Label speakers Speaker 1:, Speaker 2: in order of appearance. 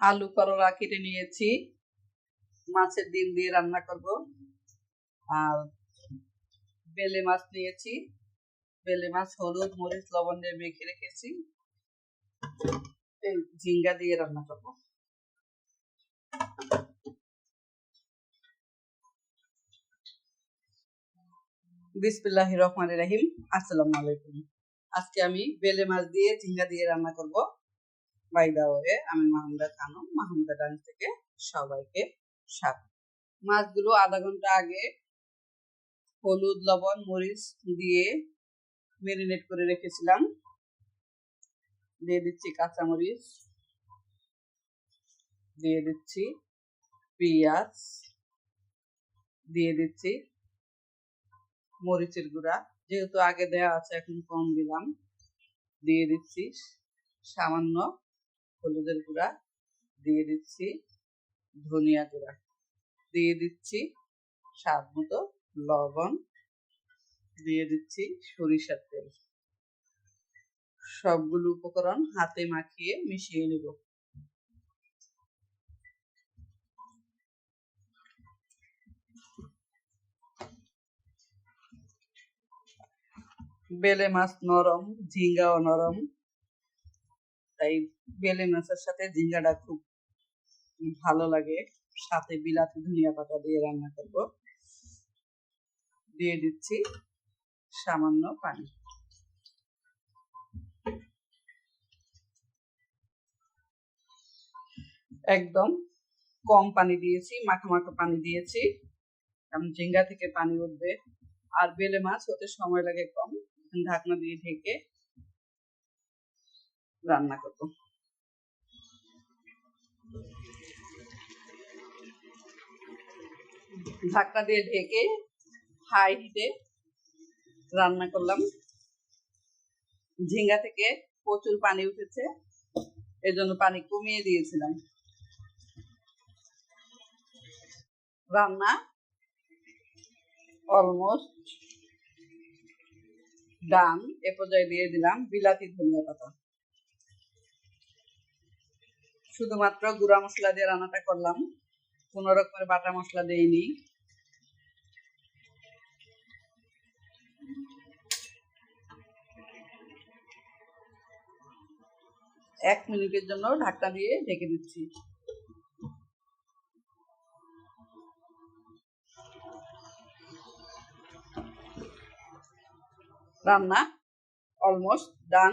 Speaker 1: আলু করলা কেটে নিয়েছি। মাছের ডিম দিয়ে রান্না করব। আর বেলে মাছ নিয়েছি। বেলে মাছ হলুদ, মরিচ, লবণ দিয়ে মেখে রেখেছি। ঝিঙ্গা দিয়ে রান্না করব। বিসমিল্লাহ রহমান রাহিম। আসসালামু আলাইকুম। আজকে আমি বেলে মাছ দিয়ে ঝিঙ্গা দিয়ে রান্না করব। বাই দা ওয়ে আমি মাহমুদা খানম মাহমুদা ডান্স থেকে সবাইকে স্বাগত। মাছগুলো আধা ঘণ্টা আগে হলুদ, লবণ, মরিচ দিয়ে মেরিনেট করে রেখেছিলাম। দিয়ে দিচ্ছি কাঁচামরিচ, দিয়ে দিচ্ছি পেঁয়াজ, দিয়ে দিচ্ছি মরিচের গুঁড়া। যেহেতু আগে দেওয়া আছে, এখন কম দিলাম। দিয়ে দিচ্ছি সামান্য হলুদের গুঁড়া দিয়ে দিচ্ছি ধনিয়া গুঁড়া। দিয়ে দিচ্ছি স্বাদ মতো লবণ। দিয়ে দিচ্ছি সরিষার তেল। সবগুলো উপকরণ হাতে মাখিয়ে মিশিয়ে নেব। বেলে মাছ নরম, ঝিঙ্গাও নরম। তাই বেলে মাছের সাথে ঝিঙ্গাটা খুব ভালো লাগে। সাথে বিলাতি ধনিয়া পাতা দিয়ে রান্না করব। দিয়ে দিচ্ছি সামান্য পানি। একদম কম পানি দিয়েছি, মাখা মাখা পানি দিয়েছি। কারণ ঝিঙ্গা থেকে পানি উঠবে। আর বেলে মাছ হতে সময় লাগে কম। ঢাকনা দিয়ে ঢেকে রান্না করব। ঢাকনা দিয়ে ঢেকে হাই হিটে রান্না করলাম। ঝিঙ্গা থেকে প্রচুর পানি উঠেছে, এজন্য পানি কমিয়ে দিয়েছিলাম। রান্না অলমোস্ট ডান এ পর্যায়ে দিয়ে দিলাম বিলাতি ধনিয়া পাতা। শুধুমাত্র গুঁড়া মশলা দিয়ে রান্নাটা করলাম। কোনো রকমের বাটা মশলা দেইনি। এক মিনিটের জন্য ঢাকনা দিয়ে ঢেকে দিচ্ছি। রান্না অলমোস্ট ডান